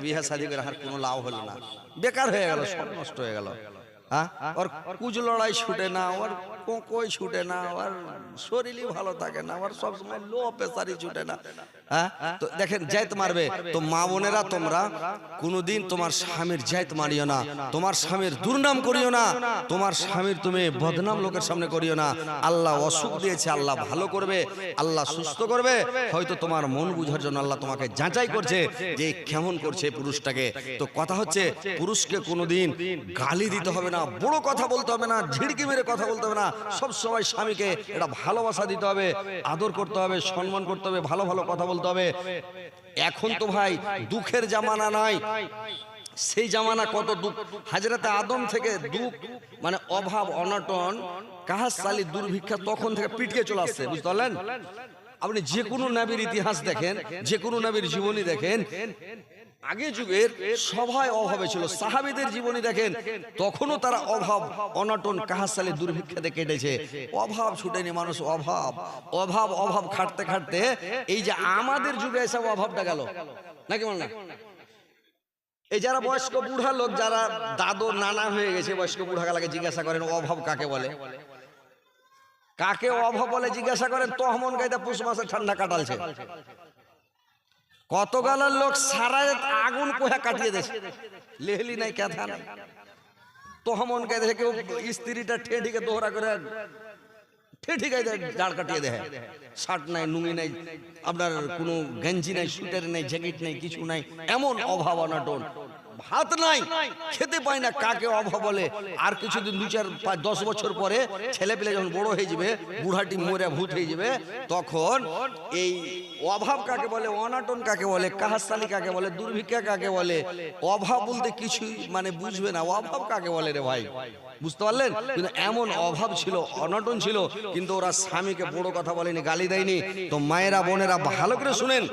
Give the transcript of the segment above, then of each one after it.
বিহা শাদি করে আর কোনো লাভ হলো না। বেকার হয়ে গেল, সব নষ্ট হয়ে গেল। হ্যাঁ? ওর কুজ লড়াই ছুটে না, ওর কোকোই ছুটে না ওর শরীরই ভালো থাকে না ওর সবসময় লো প্রেসারই ছুটে না। হ্যাঁ? তো দেখেন, জায়ত মারবে। তো মা বোনেরা, তোমরা কোনোদিন তোমার স্বামীর জায়ত মারিও না, তোমার স্বামীর দুর্নাম করিও না, তোমার স্বামীর তুমি বদনাম লোকের সামনে করিও না। আল্লাহ অসুখ দিয়েছে, আল্লাহ ভালো করবে, আল্লাহ সুস্থ করবে। হয়তো তোমার মন বুঝার জন্য আল্লাহ তোমাকে যাচাই করছে যে কেমন করছে পুরুষটাকে। তো কথা হচ্ছে, পুরুষকে কোনোদিন গালি দিতে হবে না, বড় কথা বলতে হবে না, ঝিড়কি মেরে কথা বলতে হবে না সব সময় স্বামীকে এটা ভালোবাসা দিতে হবে, আদর করতে হবে, সম্মান করতে হবে, ভালো ভালো কথা বলতে হবে। এখন তো ভাই দুঃখের জামানা নাই। সেই জামানা কত দুঃখ। হাজরাতে আদম থেকে দুঃখ মানে অভাব, অনটন, কাহাস সালি দুর্ভিক্ষা তখন থেকে পিটকে চলে আসছে, বুঝতে পারলেন? আপনি যে কোনো নাবির ইতিহাস দেখেন, যে কোনো নাবির জীবনী দেখেন আগে যুগের সবাই অভাবে ছিল সাহাবিদের জীবনী দেখেন, তখনও তারা অভাব, অনটন, কাহাসালে দুর্ভিক্ষাতে কেটেছে। অভাব ছুটেনি মানুষ, অভাব অভাব অভাব খাটতে খাটতে এই যে আমাদের যুগে এসব অভাবটা গেল। নাকি বল না এই যারা বয়স্ক বুড়া লোক, যারা দাদু, নানা হয়ে গেছে, বয়স্ক বুড়া গালাকে জিজ্ঞাসা করেন, অভাব কাকে বলে? কাকে অভাব বলে জিজ্ঞাসা করেন, তহমন গাইতে পুষ মাসে ঠান্ডা কাটালছে। কত গালার লোক সারা আগুন কোহে কাটিয়ে দেছে লেহলি নাই কেথা নাই তহমন দেখে কেউ স্ত্রীটা ঠেঠিকে দোহরা করে ঠেঠি দেয় জাড় কাটিয়ে দেয়। শার্ট নাই নুঙ্গি নাই, আপনার কোনো গেঞ্জি নাই সুইটার নাই, জ্যাকেট নাই, কিছু নাই, এমন অভাব অনাটন ভাত নাই খেতে পায় না কাকে অভাব বলে? আর কিছুদিন দু চার পাঁচ দশ বছর পরে ছেলে পেলে যখন বড় হয়ে যাবে বুড়াটি মরে ভূত হয়ে যাবে তখন এই অভাব কাকে বলে অনাটন কাকে বলে কাহাসালি কাকে বলে দুর্ভিক্ষা কাকে বলে অভাব বলতে কিছুই মানে বুঝবে না অভাব কাকে বলে রে ভাই? বুঝতে পারলেন? কিন্তু এমন অভাব ছিল অনটন ছিল কিন্তু ওরা স্বামীকে বড় কথা বলেনি গালি দেয়নি। তো মায়েরা বোনেরা ভালো করে শুনেন।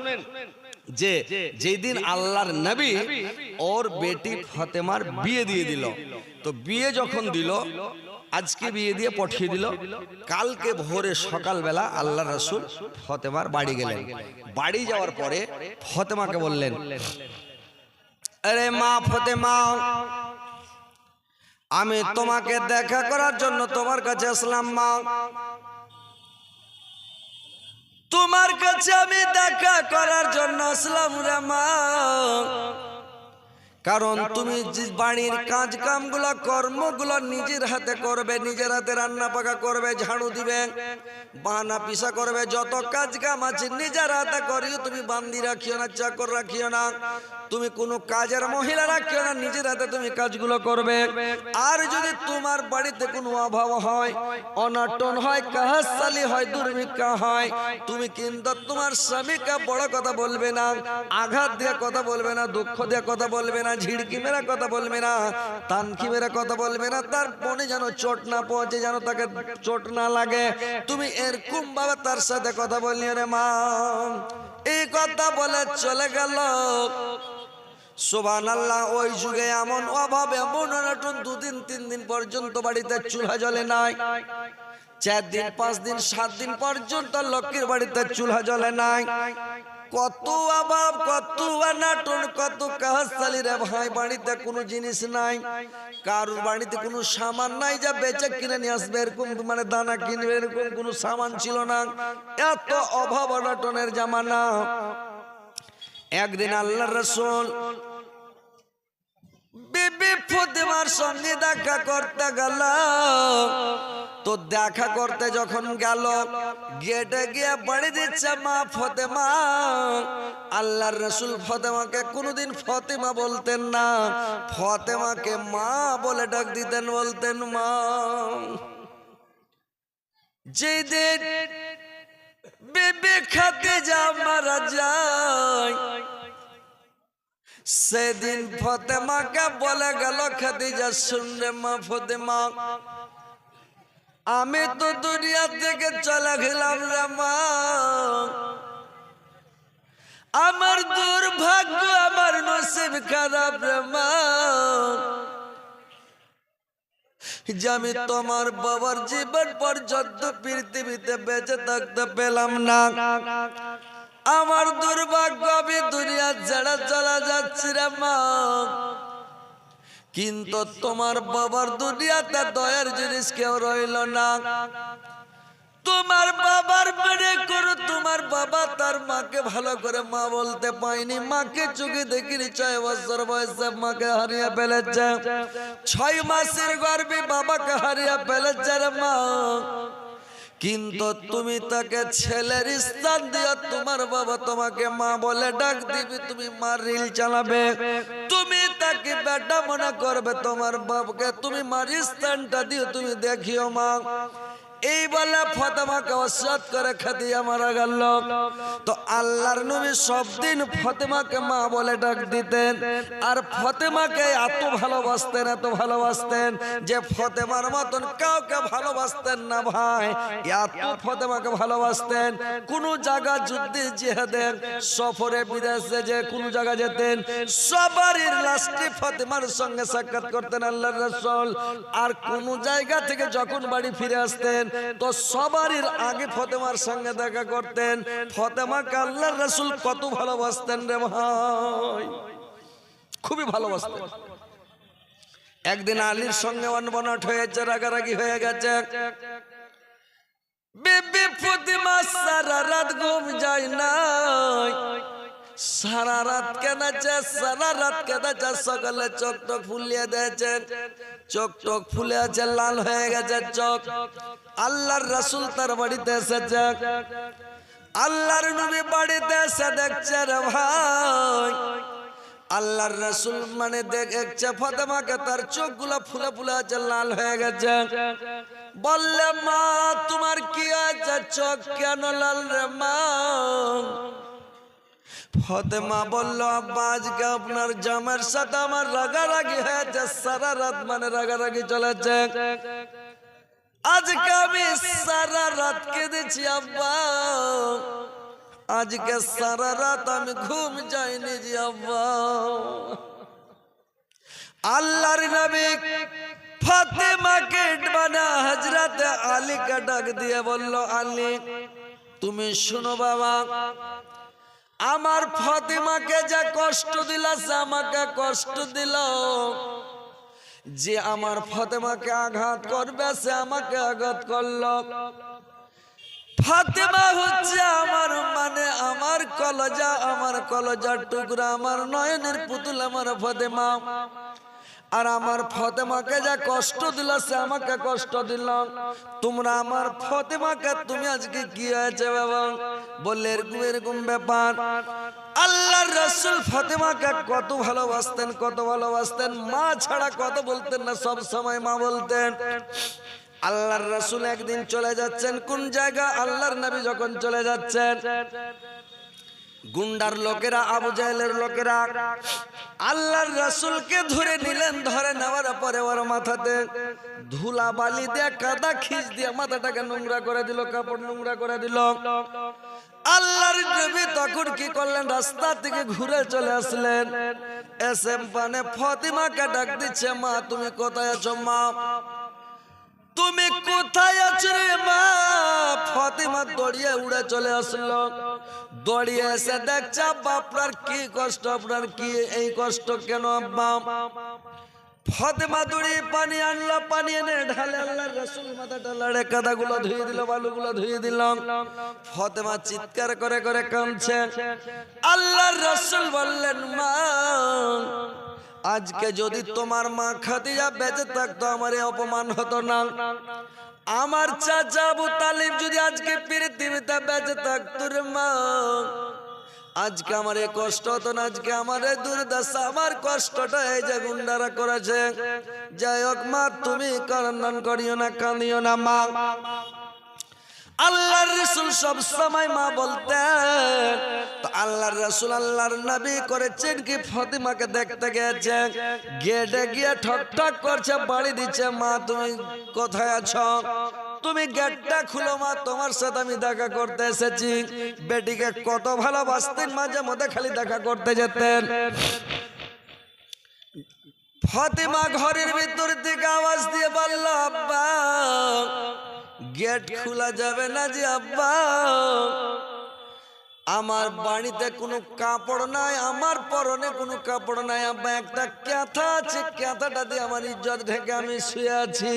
যে যেদিন আল্লাহর নবী ওর বেটি ফতেমার বিয়ে দিয়ে দিল। তো বিয়ে যখন দিল আজকে বিয়ে দিয়ে পাঠিয়ে দিল। কালকে ভোরে সকালবেলা আল্লাহ রসুল ফতেমার বাড়ি গেলেন। বাড়ি যাওয়ার পরে ফতেমাকে বললেন আরে মা ফতেমা আমি তোমাকে দেখা করার জন্য তোমার কাছে আসলাম মা। তোমার কাছে আমি দেখা করার জন্য আসলাম রে মা। কারণ তুমি যে বাড়ির কাজ কামগুলো কর্মগুলো নিজের হাতে করবে নিজের হাতে রান্না পাকা করবে ঝাড়ু দিবে বানা পিসা করবে যত কাজ কাম আছে নিজের হাতে করিও তুমি বান্দি রাখিও না চাকর রাখিও না। তুমি কোনো কাজের মহিলা রাখিও না নিজের হাতে তুমি কাজগুলো করবে। আর যদি তোমার বাড়িতে কোনো অভাব হয় অনাটন হয় কাহাসালি হয় দুর্ভিক্ষা হয় তুমি কিন্তু তোমার স্বামীকে বড় কথা বলবে না আঘাত দিয়ে কথা বলবে না দুঃখ দিয়ে কথা বলবে না ঝিড়কি মেরা কথা বলবে না তানকি মেরা কথা বলবে না, তার মনে যেন চোট না পৌঁছে, যেন তাকে চোট না লাগে। তুমি এরকম ভাবে তার সাথে কথা বললি রে মা। এই কথা বলে চলে গেল। সোবান আল্লাহ ওই যুগে এমন অভাব, এমন অনটন, দুদিন, তিন দিন পর্যন্ত বাড়িতে চুলহা জ্বলে নাই। চার দিন, পাঁচ দিন, সাত দিন পর্যন্ত লক্ষ্মীর বাড়িতে চুলহা জ্বলে নাই। কত অভাব, কত অনাটন, কত কাহাসালি রে ভাই বাড়িতে কোনো জিনিস নাই, কারোর বাড়িতে কোনো সামান নাই যা বেচে কিনে নিয়ে আসবে, এরকম মানে দানা কিনবে, এরকম কোনো সামান ছিল না। এত অভাব, অনাটনের জামানা। একদিন আল্লাহ রসুল বিবি ফতেমার সঙ্গে দেখা করতে গেল। তো দেখা করতে যখন গেল, গেটে গিয়ে বাড়ি দিচ্ছে মা ফতেমা। আল্লাহর রসুল ফতেমাকে কোনোদিন ফতেমা বলতেন না। ফতেমাকে মা বলে ডাক দিতেন, বলতেন, মা, যেদিন বিবি খাদিজা মারা যায়, সেদিন ফতেমাকে বলে গেল, খাদিজা শুনলে মা ফতেমা আমি তো দুনিয়া থেকে চলে গেলাম রে মা। আমার দুর্ভাগ্য, আমার নসিব খারাপ রে মা। যে আমি তোমার বাবার জীবন পর্যন্ত পৃথিবীতে বেঁচে থাকতে পেলাম না। আমার দুর্ভাগ্য, আমি দুনিয়া ছেড়ে চলে যাচ্ছি রে মা। কিন্তু তোমার বাবার দুনিয়াতে দয়ার জিনিস কেউ রইল না। তোমার বাবার মেরে করো তোমার বাবা তার মাকে ভালো করে মা বলতে পাইনি মাকে চোখে দেখিনি, ছয় বছর বয়সে মাকে হারিয়ে ফেলেছে। ছয় মাসের গর্ভে বাবাকে হারিয়ে ফেলেছে রে মা। কিন্তু তুমি তাকে ছেলের স্থান দিও তোমার বাবা তোমাকে মা বলে ডাক দিবি, তুমি মার রিল চালাবে। তাকে বেটা মনে করবে তোমার বাপকে? তুমি মারিস্তানটা দিও তুমি দেখিও মা। এই বলে ফতেমাকে অসৎ করে খাদিয়া মারা গেল। তো আল্লাহর নবী সব দিন ফতেমাকে মা বলে ডাক দিতেন। আর ফতেমাকে এত ভালোবাসতেন এত ভালোবাসতেন যে ফতেমার মতন কাউকে ভালোবাসতেন না ভাই। এত ফতেমাকে ভালোবাসতেন, কোন জায়গা যুদ্ধে জিহাদের, সফরে বিদেশে যে কোন জায়গা যেতেন, সবারই লাস্টে ফতেমার সঙ্গে সাক্ষাৎ করতেন আল্লাহর রাসূল। আর কোন জায়গা থেকে যখন বাড়ি ফিরে আসতেন তো সবারই আগে ফতেমার সঙ্গে দেখা করতেন। ফতেমাকে আল্লাহর রাসূল কত ভালোবাসতেন রে ভাই। খুবই ভালোবাসতেন। একদিন আলীর সঙ্গে অনবনট হয়েছে, রাগারাগি হয়ে গেছে। বিবি ফতিমা সারা রাত ঘুম যায় নাই। সারা রাত কেঁদেছে, সারা রাত কেঁদেছে, সকালে চোখ টোক ফুলিয়ে দিয়েছে। চোখ টোক ফুলে আছে লাল হয়ে গেছে চোখ। আল্লাহর রাসূল তার বাড়িতে এসেছে। আল্লাহর নবী বাড়িতে এসে দেখছে রে ভাই। আল্লাহর রাসূল মানে দেখছে ফাতেমাকে, তার চোখগুলো ফুলে ফুলে আছে, লাল হয়ে গেছে। বললে, মা, তোমার কি আছে চোখ কেন লাল রে মা? ফতেমা বলল, আব্বা, আজকে আপনার জামের সাথে আমার রাগারাগি হয়েছে, সারা রাত মানে রাগারাগি চলেছে। আজকে আমি সারা রাত কেঁদেছি, আব্বা। আজকে সারা রাত আমি ঘুম যাইনি জি আব্বা। আল্লাহর নবী ফাতেমাকে মানে হজরত আলীকে ডাক দিয়ে বলল, আলী, তুমি শুনো বাবা আমার ফাতেমাকে যা কষ্ট দিল আমাকে কষ্ট দিল। যে আমার ফাতেমাকে আঘাত করবে, সে আমাকে আঘাত করল। ফাতেমা হচ্ছে আমার মানে আমার কলজা, আমার কলজার টুকরা, আমার নয়নের পুতুল, আমার ফাতেমা। আর আমার ফতেমাকে যা কষ্ট দিল সে আমাকে কষ্ট দিল তোমরা আমার ফতেমাকে, তুমি আজকে কি হয়েছে বাবা? বললে, এরকম এরকম ব্যাপার। আল্লাহর রসুল ফতেমাকে কত ভালোবাসতেন কত ভালোবাসতেন। মা ছাড়া কত বলতেন না, সব সময় মা বলতেন। আল্লাহর রসুল একদিন চলে যাচ্ছেন। কোন জায়গা? আল্লাহর নবী যখন চলে যাচ্ছেন। গুন্ডার লোকেরা, আবু জাহেলের লোকেরা, আল্লাহর রাসূলকে ধরে নিলেন, ধরে নেওয়ার পরে ওর মাথাতে ধুলা বালি দিয়ে কাদা খিচ দিয়ে মাথাটাকে নোংরা করে দিল, কাপড় নোংরা করে দিল। আল্লাহর নবী তখন কি করলেন? রাস্তা থেকে ঘুরে চলে আসলেন। এসে মানে ফতিমাকে ডাক দিচ্ছে, মা, তুমি কোথায় আছো, মা? তুমি কোথায় আছো রে মা? ফতিমা দড়িয়ে উড়ে চলে আসলো। দড়িয়ে এসে দেখছে আব্বা আপনার কি কষ্ট, আপনার কি এই কষ্ট কেন, আব্বা? ফতেমা দড়ি পানি আনলো, পানি এনে ঢালে আল্লাহ রসুল মাথাটা লাড়ে, কাদাগুলো ধুয়ে দিল, বালুগুলো ধুয়ে দিল। ফতেমা চিৎকার করে করে কাঁদছে। আল্লাহর রসুল বললেন, মা, আজকে যদি তোমার মা খাদিজা বেঁচে থাকতো, আমার অপমান হতো না। আমার চাচা আবু তালিব যদি আজকে পৃথিবীতে বেঁচে থাকতো রে মা, আজকে আমার এই কষ্ট হতো না, আজকে আমার এই দুর্দশা, আমার কষ্টটা এই যে গুন্ডারা করেছে। যাই হোক মা, তুমি কান্নান করিও না, কাঁদিও না মা। আল্লাহর রসুল সব সময় মা বলতেন, তো আল্লাহর রসুল আল্লাহর নবী করেছেন কি? ফতিমাকে দেখতে গেছে গেটে গিয়ে ঠক ঠক করছে, বাড়ি দিচ্ছে, মা, তুমি কোথায় আছো? তুমি গেটটা খুলো, মা, তোমার সাথে আমি দেখা করতে এসেছি। বেটিকে কত ভালোবাসতেন, মাঝে মধ্যে খালি দেখা করতে যেতেন। ফতিমা ঘরের ভিতর থেকে আওয়াজ দিয়ে বলল, আব্বা গেট খোলা যাবে না যে আব্বা। আমার বাড়িতে কোনো কাপড় নাই, আমার পরনে কোনো কাপড় নাই। আব্বা, একটা ক্যাথা আছে, ক্যাথাটা দিয়ে আমার ইজ্জত ঢেকে আমি শুয়ে আছি।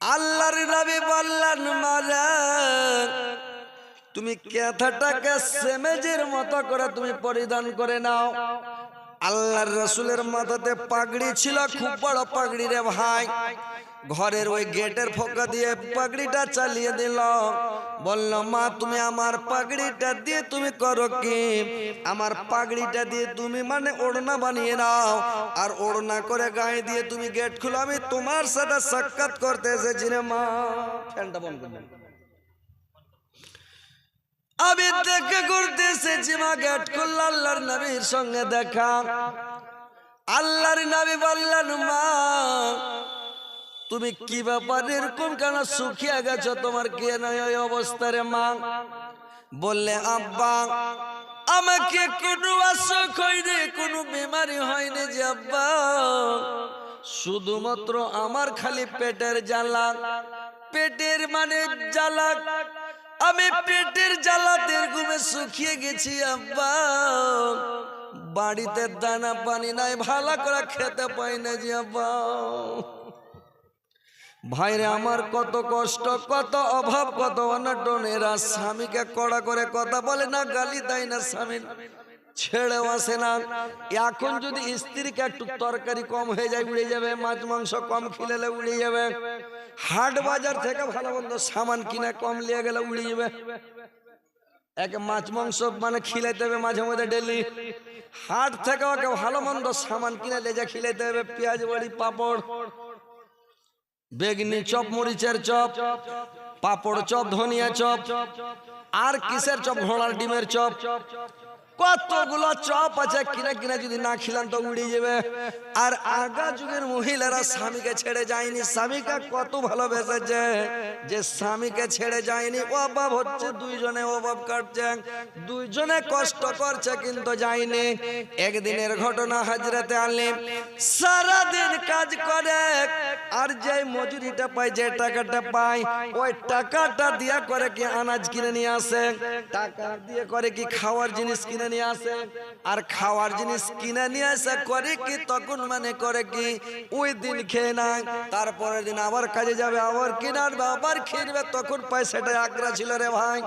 আল্লাহর নবী বললেন মারা তুমি ক্যাথাটাকে সেমেজের মতো করে তুমি পরিধান করে নাও। আল্লাহর রসুলের মাথাতে পাগড়ি ছিল, খুব বড় পাগড়ি রে ভাই। ঘরের ওই গেটের ফোকা দিয়ে পাগড়িটা চালিয়ে দিল। বলল, মা, তুমি আমার পাগড়িটা দিয়ে তুমি করো কি? আমার পাগড়িটা দিয়ে তুমি মানে ওড়না বানিয়ে নাও। আর ওড়না করে গায়ে দিয়ে তুমি গেট খুলো। আমি তোমার সাথে সাক্ষাৎ করতে এসেছি রে মা। ফ্যানটা বন্ধ আমি দেখে করতে এসেছি মা গেট খুলল আল্লাহর নবীর সঙ্গে দেখা। আল্লাহর নবী বললেন, মা, তুমি কি ব্যাপার? এরকম কেন শুকিয়ে গেছো? তোমার কে নয় ওই অবস্থা রে মা? বললে, আব্বা, আমাকে কোনো অসুখ হয়নি, কোনো বিমারি হয়নি যে, আব্বা। শুধুমাত্র আমার খালি পেটের জ্বালা। পেটের মানে জ্বালা আমি পেটের জ্বালাতে ঘুমে শুকিয়ে গেছি, আব্বা। বাড়িতে দানা পানি নাই, ভালো করে খেতে পাই না যে, আব্বা। ভাইরে, আমার কত কষ্ট, কত অভাব, কত অনটন আর স্বামীকে কড়া করে কথা বলে, না গালি দেয়, না স্বামী ছেড়েও আসে না। এখন যদি স্ত্রীকে একটু তরকারি কম হয়ে যায়, উড়ে যাবে, মাছ, মাংস কম খিলেলে উড়ে যাবে। হাট বাজার থেকে ভালো মন্দ সামান কিনে কম নিয়ে গেলে উড়ে যাবে। একে মাছ, মাংস মানে খিলাইতে হবে মাঝে মধ্যে ডেলি হাট থেকে ওকে ভালো মন্দ সামান কিনে লেজা খিলাইতে হবে, পেঁয়াজ, বড়ি, পাপড়, বেগনি, চপ, মরিচের চপ, পাপড় চপ, ধনিয়া চপ, আর কিসের চপ? ঘোড়ার ডিমের চপ। কতগুলো চপ আছে কিনা কিনা যদি না খিলান তো উড়ে যাবে। আর আগা যুগের মহিলারা স্বামীকে ছেড়ে যায়নি। স্বামীকে কত ভালোবেসেছে যে স্বামীকে ছেড়ে যায়নি। অভাব হচ্ছে, দুইজনে অভাব কাটছে, দুইজনে কষ্ট করছে কিন্তু যায়নি। একদিনের ঘটনা হাজরাতে আনলে সারাদিন কাজ করে। আর যে মজুরিটা পায় যে টাকাটা পায়, ওই টাকাটা দিয়া করে কি আনাজ কিনে নিয়ে আসে? টাকা দিয়ে করে কি খাওয়ার জিনিস কিনে নিয়ে আসে? আর খাওয়ার জিনিস কিনে নিয়ে আসে করে কি তখন মানে করে কি ওই দিন খেয়ে নেয়। তারপরের দিন আবার কাজে যাবে, আবার কিনারবে আবার কিনবে তখন পায় সেটা আগ্রা ছিল রে ভাই।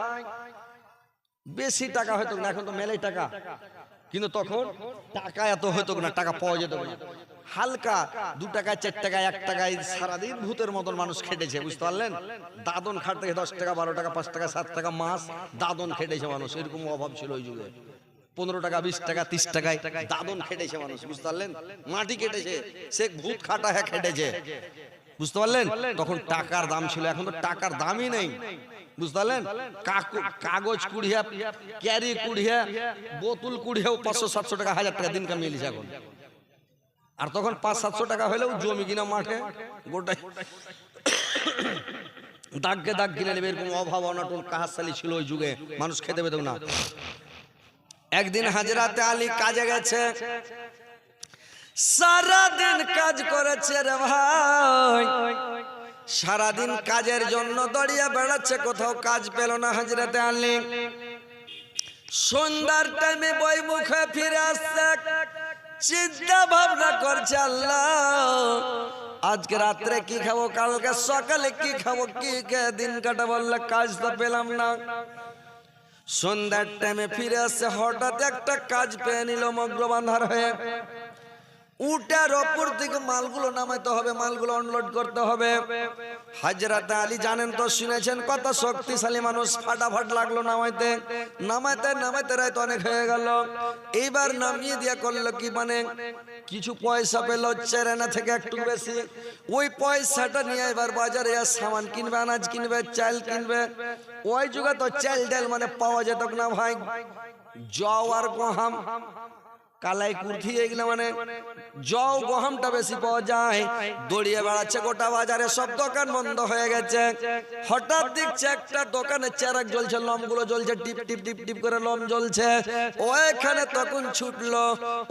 বেশি টাকা হয়তো না, এখন তো মেলাই টাকা। কিন্তু তখন টাকা এত হতো না, টাকা পাওয়া যেত না। হালকা, দু টাকা চার টাকা এক টাকায় সারাদিন ভূতের মতন মানুষ খেটেছে, বুঝতে পারলেন? দাদন খাটতে দশ টাকা, বারো টাকা, পাঁচ টাকা, সাত টাকা মাস দাদন খেটেছে মানুষ, এরকম অভাব ছিল ওই যুগে। পনেরো টাকা, বিশ টাকা, তিরিশ টাকায় দাদন খেটেছে মানুষ, বুঝতে পারলেন? মাটি কেটেছে, সে ভূত খাটা হ্যাঁ খেটেছে। বুঝতে পারলেন? তখন টাকার দাম ছিল, এখন তো টাকার দামই নেই। বুঝতে পারলেন? কাগজ কুড়িয়া, ক্যারি কুড়িয়া, বোতল কুড়িয়াও পাঁচশো, সাতশো টাকা, হাজার টাকা দিন কামিয়ে এখন। আর তখন পাঁচ, সাতশো টাকা হলেও জমি কিনা মাঠে, গোটাই। দাগকে দাগ কিনে নেবে, এরকম অভাব, অনটন, কাহাসালি ছিল ওই যুগে। মানুষ খেতে পেত না। একদিন হাজরাতে আলী কাজে গেছে। সারাদিন কাজ করেছে রে ভাই। সারাদিন কাজের জন্য দড়িয়ে বেড়াচ্ছে, কোথাও কাজ পেল না হাজরাতে আনলি সন্ধ্যার টাইমে বই মুখে ফিরে আসছে। চিন্তা ভাবনা করছে আল্লাহ। আজকে রাত্রে কি খাব, কালকে সকালে কি খাব, কি দিন কাটা বললে কাজ তো পেলাম না। সন্ধ্যার টাইমে ফিরে আসছে হঠাৎ একটা কাজ পেয়ে নিল মগ্রবান্ধার হয়ে। উটার ওপর থেকে মালগুলো নামাইতে হবে, মালগুলো অনলোড করতে হবে। হাজরাত আলী জানেন তো, শুনেছেন কত শক্তিশালী মানুষ, ফাটাফাট লাগল নামাইতে। নামাইতে নামাইতে রাত অনেক হয়ে গেল। এইবার নামিয়ে দিয়া করল কি মানে? কিছু পয়সা পেল, চেরানা থেকে একটু বেশি। ওই পয়সাটা নিয়ে এবার বাজারে আর সামান কিনবে, আনাজ কিনবে, চাল কিনবে। ওই যুগে তো চাল ডাল মানে পাওয়া যেত না ভাই। জও আর গহাম। কালাই কুর্থি এগুলো মানে জও গহমটা বেশি পাওয়া যায়। দড়িয়ে বেড়াচ্ছে গোটা বাজারে সব দোকান বন্ধ হয়ে গেছে। হঠাৎ দেখছে একটা দোকানে চেরাক জ্বলছে লমগুলো জ্বলছে টিপ টিপ টিপ টিপ করে লম জ্বলছে। ওইখানে তখন ছুটলো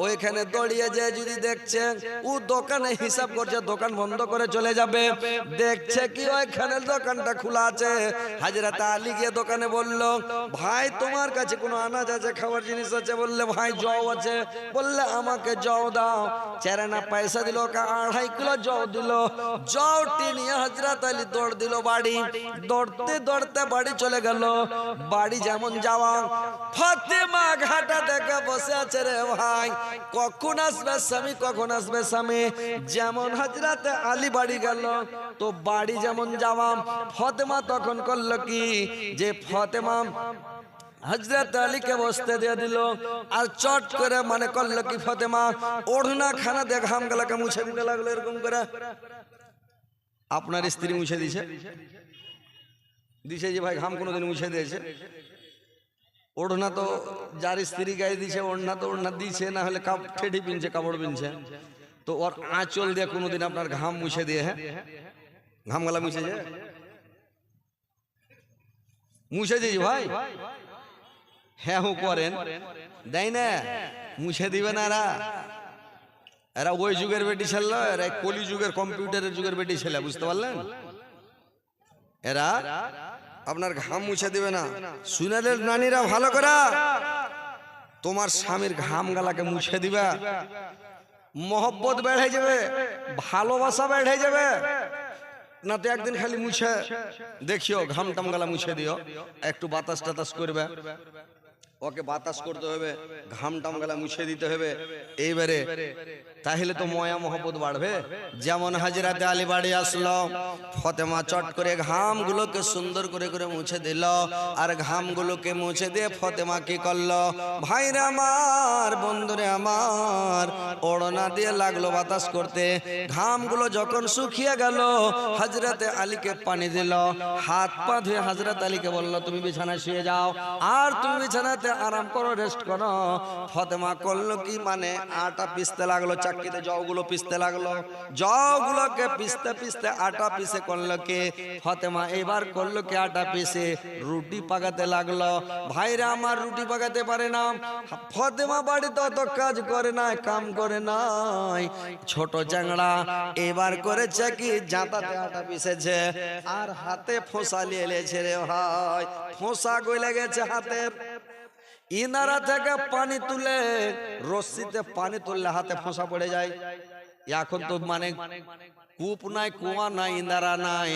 ওইখানে দড়িয়ে যে যদি দেখছে ও দোকানে হিসাব করছে দোকান বন্ধ করে চলে যাবে। দেখছে কি ওইখানে দোকানটা খোলা আছে। হাজরাত আলী গিয়ে দোকানে বলল ভাই তোমার কাছে কোনো আনাজ আছে খাবার জিনিস আছে বললে ভাই জও আছে বললে আমাকে জও দাও। চেরানা পয়সা দিল আড়াই কিলো জও দিল। জও টিনিয়ে হজরত আলী দৌড় দিল বাড়ি। দৌড়তে দৌড়তে বাড়ি চলে গেল। বাড়ি যেমন যাওয়া। ফাতেমা ঘাটা দেখে বসে আছে রে ভাই। কখন আসবে স্বামী, কখন আসবে স্বামী? যেমন হজরত আলী বাড়ি গেল, তো বাড়ি যেমন যাওয়া। ফতেমা তখন করল কি? যে ফতেমা হজরত আলীকে বসতে দিয়ে দিল আর চট করে মানে করল কি, ফতেমা, ওড়না খানা দিয়ে ঘাম গেলাকে মুছে দিতে লাগল, এরকম করে। আপনার স্ত্রী মুছে দিছে। দিছে যে, ভাই ঘাম কোনোদিন মুছে দিয়েছে। ওড়না তো যার স্ত্রী গায়ে দিছে, ওড়না তো ওড়না দিছে, না হলে কাপ ঠেডি পিনছে, কাপড় পিনছে। তো ওর আঁচল দিয়ে কোনোদিন আপনার ঘাম মুছে দিয়ে হ্যাঁ? ঘাম গালা মুছে যে মুছে দিয়েছি, ভাই। হ্যাঁ হু করেন। দেয় না? মুছে দিবে না এরা? এরা? ওই যুগের বেটি ছেলে এরা কলি যুগের কম্পিউটারের যুগের বেটি ছেলে বুঝতে পারলেন? এরা? আপনার ঘাম মুছে দিবে না। শুনেলেন নানিরা ভালো করা। তোমার স্বামীর ঘাম গালাকে মুছে দিবা। মহব্বত বেড়ে যাবে। ভালোবাসা বেড়ে যাবে। না তো একদিন খালি মুছে। দেখিও ঘাম টাম গালা মুছে দিও। একটু বাতাস টাতাস করবে। ওকে বাতাস করতে হবে ঘাম টাম গালা মুছে দিতে হবে। এইবারে তাহলে তো ময়া মহব্বত বাড়বে। যেমন হাজিরাতে আলী বাড়ি আসলো ফতেমা চট করে ঘামগুলোকে সুন্দর করে করে মুছে দিল আর ঘামগুলোকে মুছে দিয়ে ফতেমা কি করল? ভাইরে আমার বন্ধুরে আমার ওড়না দিয়ে লাগল বাতাস করতে। ঘামগুলো যখন শুকিয়ে গেল হাজরাতে আলীকে পানি দিল। হাত পা ধুয়ে হাজরাত আলীকে বলল তুমি বিছানায় শুয়ে যাও। আর তুমি বিছানাতে আরাম করো রেস্ট করো। ফতেমা করল কি মানে? আটা পিসতে লাগল, চাকরিতে জগুলো পিসতে লাগল। জগুলোকে পিসতে পিসতে আটা পিসে করল কি? ফতেমা এবার করল কি আটা পিসে রুটি পাকাতে লাগল। ভাইরা, আমার রুটি পাকাতে পারে না। ফতেমা বাড়িতে অত কাজ করে নাই, কাম করে নাই। ছোট চ্যাংড়া এবার করেছে কি? জাঁতাতে আটা পিসেছে আর হাতে ফোসা নিয়ে এলেছে রে ভাই। ফোসা গলে গেছে হাতের। ইনারা থেকে পানি তুলে রশ্মিতে পানি তুললে হাতে ফোঁসা পড়ে যায়। এখন তো মানে কূপ নাই, কুয়া নাই ইন্দারা নাই।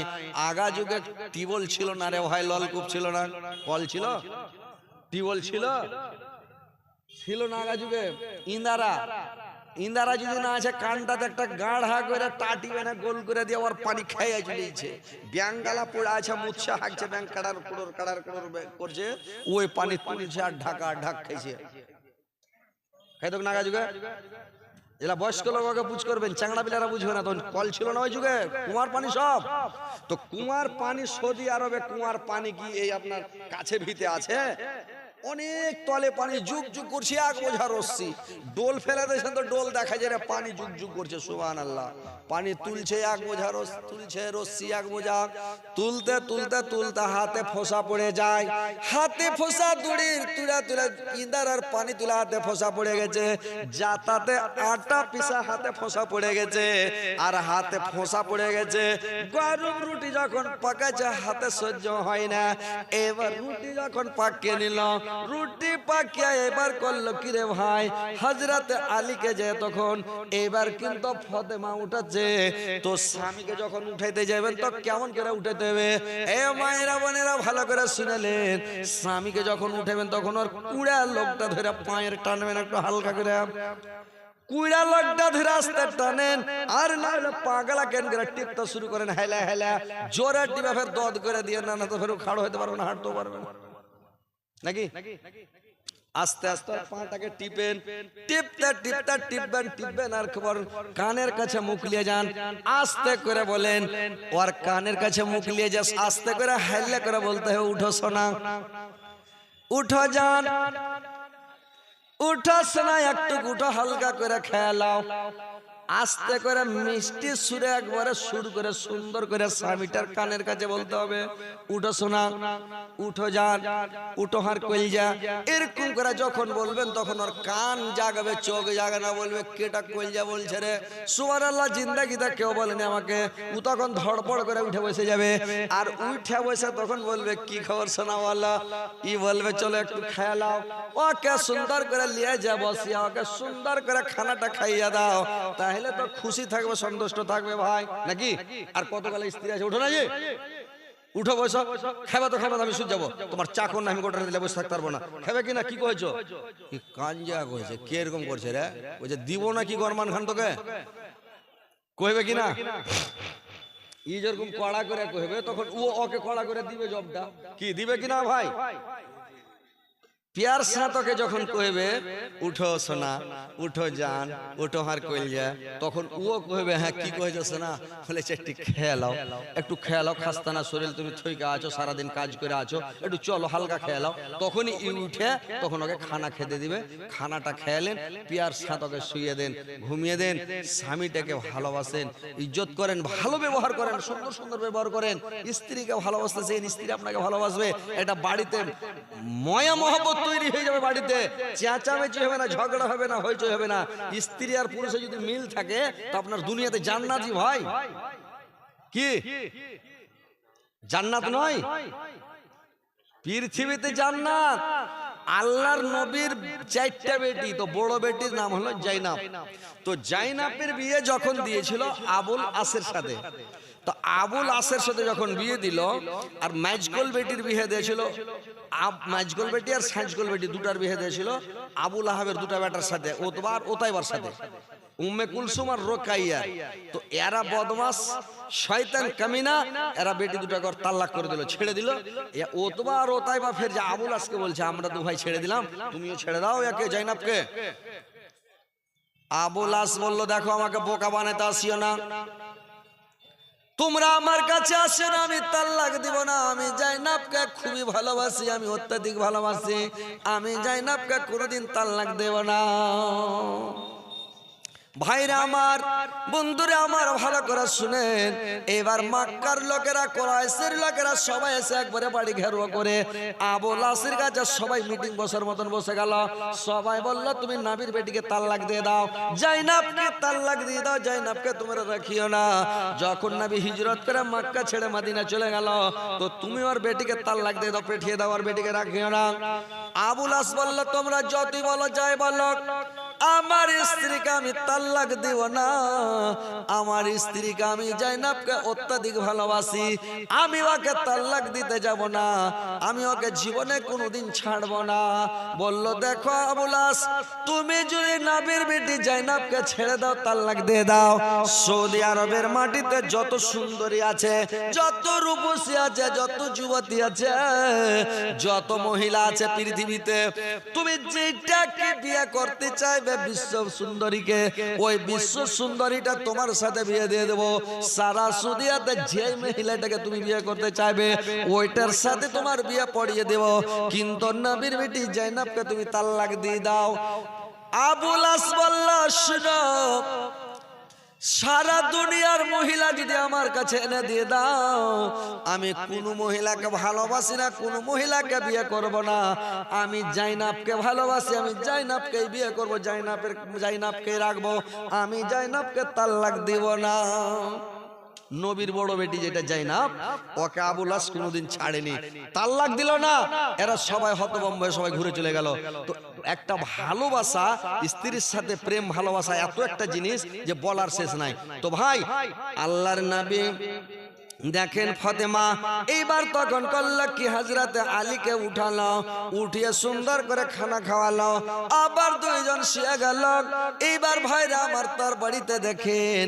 আগা যুগে টিবল ছিল না রে ভাই ললকূপ ছিল না। কল ছিল? টিবল ছিল? ছিল না আগা যুগে। ইন্দারা ইন্দারা যদি না আছে, কানটাতে একটা গাঢ়া করে টাটি না গোল করে দিয়ে ওর পানি খাইয়া চলেছে। ব্যাঙ্গালা পড়ে আছে মুচ্ছা হাঁকছে ব্যাঙ্ক কাড়ার কুড়োর কাড়ার কুড়োর করছে। ওই পানি তুলছে আর ঢাকা, ঢাক খাইছে। খাইতো না আগা যুগে। এরা বয়স্ক লোককে বুঝ করবেন চাংড়া বিলারা বুঝবে না তখন। কল ছিল না ওই যুগে কুমার পানি সব। তো কুমার পানি সৌদি আরবে কুমার পানি কি এই আপনার কাছে ভিতে আছে? অনেক তলে পানি যুগ যুগ করছে, এক বোঝা রশ্মি। ডোল ফেলে দিয়েছেন তো ডোল দেখা যায় পানি যুগ যুগ করছে সুবান আল্লাহ পানি তুলছে, এক বোঝা রস তুলছে রশ্মি, এক বোঝা। তুলতে তুলতে তুলতে হাতে ফোসা পড়ে যায়। হাতে ফোসা দড়ির তুলা, তুলে ইন্দার আর পানি তুলা হাতে ফোসা পড়ে গেছে। যাতাতে আটা পিসা হাতে ফোসা পড়ে গেছে। আর হাতে ফোসা পড়ে গেছে। গরম রুটি যখন পাকাচ্ছে হাতে সহ্য হয় না। এবার রুটি যখন পাকিয়ে নিল রুটি পাকিয়ে এবার করল কিরে ভাই? হজরত আলীকে যে তখন এবার কিন্তু ফতেমা উঠাচ্ছে। তো স্বামীকে যখন উঠাইতে যাবেন, তো কেমন করে উঠাইতে হবে? এ মায়েরা, বোনেরা ভালো করে শুনেলেন। স্বামীকে যখন উঠাবেন, তখন ওর কুড়া লোকটা ধরে পায়ের টানবেন একটু হালকা করে। কুড়া লোকটা ধরে আসতে টানেন। আর না হলে পাগলা কেন করে টিপতে শুরু করেন? হেলা হেলা। জোরে টিপে ফের দদ করে দিয়ে, না না, তো ফের খাড়ো হতে পারবে না, হাঁটতেও পারবে না। নাকি? আস্তে আস্তে পাটাকে টিপেন। টিপতে টিপতে টিপবেন টিপবেন আর খবর কানের কাছে মুখ নিয়ে যান। আস্তে করে বলেন ওর কানের কাছে মুখ নিয়ে যাস আস্তে করে হাইলে করে বলতে হবে উঠো সোনা উঠো যান উঠো সোনা একটু উঠো হালকা করে খেলাও আস্তে করে মিষ্টি সুরে একবারে সুর করে সুন্দর করে স্বামীটার কানের কাছে বলতে হবে, উঠো শোনা উঠো যান, উঠো হার কইলজা এরকম করে যখন বলবেন তখন ওর কান জাগাবে, চোখ জাগে না, বলবে, কেটা কইলজা বলছে রে? সুবার আল্লাহ জিন্দাগিতে কেউ বলেনি আমাকে। ও তখন ধড়পড় করে উঠে বসে যাবে আর উঠে বসে তখন বলবে, কি খবর শোনাওয়ালা ই বলবে, চলো একটু খেলাও ওকে সুন্দর করে লিয়ে যা বসিয়া, ওকে সুন্দর করে খানাটা খাইয়া দাও। তাহলে তো খুশি থাকবে, সন্তুষ্ট থাকবে ভাই, নাকি? আর কতকাল স্ত্রী আছে? উঠো না যে। উঠো বসো খাবে তো খাবে আমি শুধু যাব। তোমার চাকর না, আমি গোটা দিলে বসে থাকতে পারব না। খাবে কি না কি কয়েছো কাঞ্জা কয়েছে কে এরকম করছে রে? ওই যে দিব না কি গরমান খান তোকে? কইবে কি না ই যেরকম কড়া করে কইবে, তখন ও ওকে কড়া করে দিবে জবটা। কি, দিবে কি না ভাই? পিয়ার সাতকে যখন কইবে উঠো সোনা উঠো যান উঠো হার কইলিয়া তখন ও কইবে হ্যাঁ কি কইছো সোনা? বলেছে একটু খেলাও একটু খেলাও খাস্তানা শরীর তুমি থইকা আছো সারাদিন কাজ করে আছো একটু চলো হালকা খেলাও তখনই ই উঠে তখন ওকে খানা খেতে দিবে। খানাটা খেলেন পিয়ার সাতকে শুয়ে দেন ঘুমিয়ে দেন স্বামীটাকে ভালোবাসেন ইজ্জত করেন ভালো ব্যবহার করেন সুন্দর সুন্দর ব্যবহার করেন স্ত্রীকে ভালোবাসতেছেন স্ত্রী আপনাকে ভালোবাসবে এটা বাড়িতে ময়া মহব্বত তৈরি হয়ে যাবে বাড়িতে। চেঁচামেচি হবে না, ঝগড়া হবে না, হইচই হবে না। স্ত্রী আর পুরুষে যদি মিল থাকে, তো আপনার দুনিয়াতে জান্নাতই ভাই। কি? জান্নাত নয়? পৃথিবীতে জান্নাত। আল্লাহর নবীর চারটা বেটি, তো বড় বেটির নাম হলো জাইনাব। তো জাইনাবের বিয়ে যখন দিয়েছিল আবুল আসের সাথে তো আবুল আসের সাথে যখন বিয়ে দিল, আর ম্যাজগোল বেটির বিয়ে দিয়েছিল ম্যাজগোল বেটি আর সাঁজগোল বেটি দুটার বিয়ে দিয়েছিল আবুল আহাবের দুটা বেটার সাথে ওতবার ওতাইবার সাথে। উম্মে কুলসুম আর রোকাইয়া। তো এরা বদমাস, শয়তান কামিনা, এরা বেটি দুটা ঘর তাল্লাক করে দিল, ছেড়ে দিল। এ- ও তো আর ও তাই বা ফের যে আবুল আজকে বলছে, আমরা দু ভাই ছেড়ে দিলাম, তুমিও ছেড়ে দাও একে জাইনাবকে আবুল আস বলল, দেখো আমাকে বোকা বানাতে আসিও না। তোমরা আমার কাছে আসে না, আমি তাল্লাক দিব না, আমি জাইনাবকে খুবই ভালোবাসি, আমি অত্যাধিক ভালোবাসি, আমি জাইনাবকে কোনোদিন তাল্লাক দেব না। ভাইরা আমার, বন্ধুরা আমার, ভালো করে শুনেন। এবার মাক্কার লোকেরা, কোরাইশের লোকেরা সবাই এসে একবারে বাড়ি ঘেরুয়া করে। আবু লাসির কাছে সবাই মিটিং বসার মতন বসে গেল। সবাই বলল, তুমি নাবির বেটিকে তাল্লাক দিয়ে দাও। জাইনাবকে তাল্লাক দিয়ে দাও, জাইনাবকে তোমরা রাখিও না। যখন নাবি হিজরত করে মাক্কা ছেড়ে মাদিনা চলে গেল, তো তুমি ওর বেটিকে তাল্লাক দিয়ে দাও, পেঠিয়ে দাও, ওর বেটিকে রাখিও না। আবুল আস বলল, তোমরা যতই বলো, যাই বলো। আমার স্ত্রীকে আমি তাল্লাক দেব না। আমার স্ত্রীকে আমি জাইনাবকে অত্যাধিক ভালোবাসি। আমি ওকে তাল্লাক দিতে যাব না। আমি ওকে জীবনে কোনোদিন ছাড়ব না। বলল, দেখো আবুলাস তুমি যদি নাবির বেটি জাইনাবকে ছেড়ে দাও তাল্লাক দিয়ে দাও। সৌদি আরবের মাটিতে যত সুন্দরী আছে, যত রূপসী আছে, যত যুবতী আছে, যত মহিলা আছে পৃথিবীতে, তুমি যেটাকে বিয়ে করতে চাইবে বিশ্ব সুন্দরীকে, ওই বিশ্ব সুন্দরীটা তোমার সাথে বিয়ে দিয়ে দেবো। সারা সুদিয়াতে যে মহিলাটাকে তুমি বিয়ে করতে চাইবে, ওইটার সাথে তোমার বিয়ে পড়িয়ে দেব। কিন্তু নবীর বেটি জৈনবকে তুমি তাল্লাক দিয়ে দাও। আবুল আসবাল্লাহ শুনো সারা দুনিয়ার মহিলা যদি আমার কাছে এনে দিয়ে দাও, আমি কোনো মহিলাকে ভালোবাসি না, কোনো মহিলাকে বিয়ে করব না। আমি জাইনাবকে ভালোবাসি, আমি জাইনাবকে বিয়ে করব, জাইনাবের জাইনাবকে রাখব। আমি জাইনাবকে তাল্লাক দিব না। নবীর বড় বেটি যেটা যায় না ওকে আবুলাস কোনোদিন ছাড়েনি। তাল্লাক দিল না, এরা সবাই হতবম্ব সবাই ঘুরে চলে গেল। তো একটা ভালোবাসা, স্ত্রীর সাথে প্রেম, ভালোবাসা এত একটা জিনিস যে বলার শেষ নাই। তো ভাই, আল্লাহর নবী দেখেন ফতেমা এইবার তখন করল কি হাজরাতে আলীকে উঠালো উঠিয়ে সুন্দর করে খানা খাওয়ালো আবার দুইজন শুয়ে গেল। এইবার ভাইরা আমার তার বাড়িতে দেখেন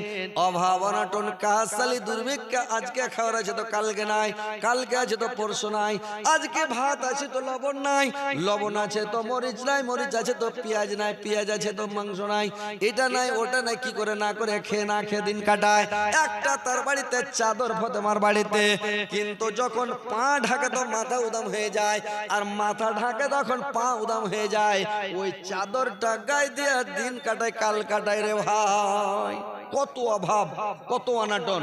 অভাব অনাটন কাহাসালি দুর্ভিক্ষ আজকে খাওয়ার আছে তো কালকে নাই কালকে আছে তো পরশু নাই আজকে ভাত আছে তো লবণ নাই লবণ আছে তো মরিচ নাই মরিচ আছে তো পেঁয়াজ নাই পেঁয়াজ আছে তো মাংস নাই এটা নাই ওটা নাই কি করে না করে খেয়ে না খেয়ে দিন কাটায়। একটা তার বাড়িতে চাদর ফতে তোমার বাড়িতে। কিন্তু যখন পা ঢাকে তো মাথা উদাম হয়ে যায়, আর মাথা ঢাকে তখন পা উদাম হয়ে যায়, ওই চাদরটা গায়ে দিয়ে দিন কাটায়, কাল কাটায় রে ভাই। কত অভাব, কত অনাটন।